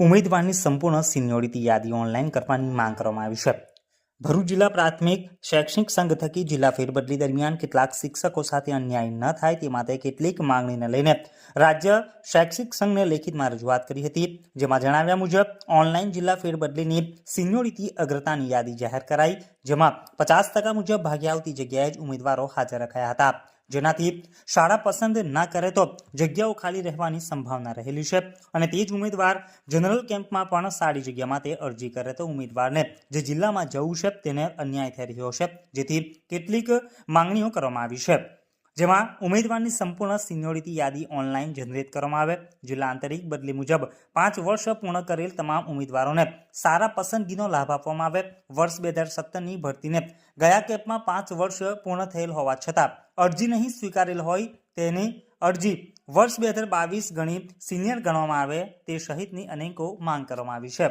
ઉમેદવારની સંપૂર્ણ સિનિયોરિટી યાદી ઓનલાઈન કરવાની માંગ કરવામાં આવી છે. ભરૂચ જિલ્લા પ્રાથમિક શૈક્ષણિક સંઘ થકી જિલ્લા ફેરબદલી દરમિયાન કેટલાક શિક્ષકો સાથે અન્યાય ન થાય તે માટે કેટલીક માંગણીને લઈને રાજ્ય શૈક્ષિક સંઘને લેખિતમાં રજૂઆત કરી હતી. જેમાં જણાવ્યા મુજબ, ઓનલાઈન જિલ્લા ફેરબદલીની સિનિયોરિટી અગ્રતાની યાદી જાહેર કરાઈ, જેમાં પચાસ ટકા મુજબ ભાગ્ય આવતી જગ્યાએ જ ઉમેદવારો હાજર રખાયા હતા. જેનાથી શાળા પસંદ ના કરે તો જગ્યાઓ ખાલી રહેવાની સંભાવના રહેલી છે. અને તે જ ઉમેદવાર જનરલ કેમ્પમાં પણ સારી જગ્યામાં તે અરજી કરે તો ઉમેદવારને જે જિલ્લામાં જવું છે તેને અન્યાય થઈ રહ્યો છે. જેથી કેટલીક માંગણીઓ કરવામાં આવી છે. જેમાં ઉમેદવારની સંપૂર્ણ સિનિયોરિટી યાદી ઓનલાઈન જનરેટ કરવામાં આવે. જિલ્લા આંતરિક બદલી મુજબ પાંચ વર્ષ પૂર્ણ કરેલ તમામ ઉમેદવારોને સારા પસંદગીનો લાભ આપવામાં આવે. વર્ષ બે હજાર સત્તરની ભરતીને ગયા કેપમાં પાંચ વર્ષ પૂર્ણ થયેલ હોવા છતાં અરજી નહીં સ્વીકારેલ હોય તેની અરજી વર્ષ બે હજાર બાવીસ ગણી સિનિયર ગણવામાં આવે તે સહિતની અનેકો માંગ કરવામાં આવી છે.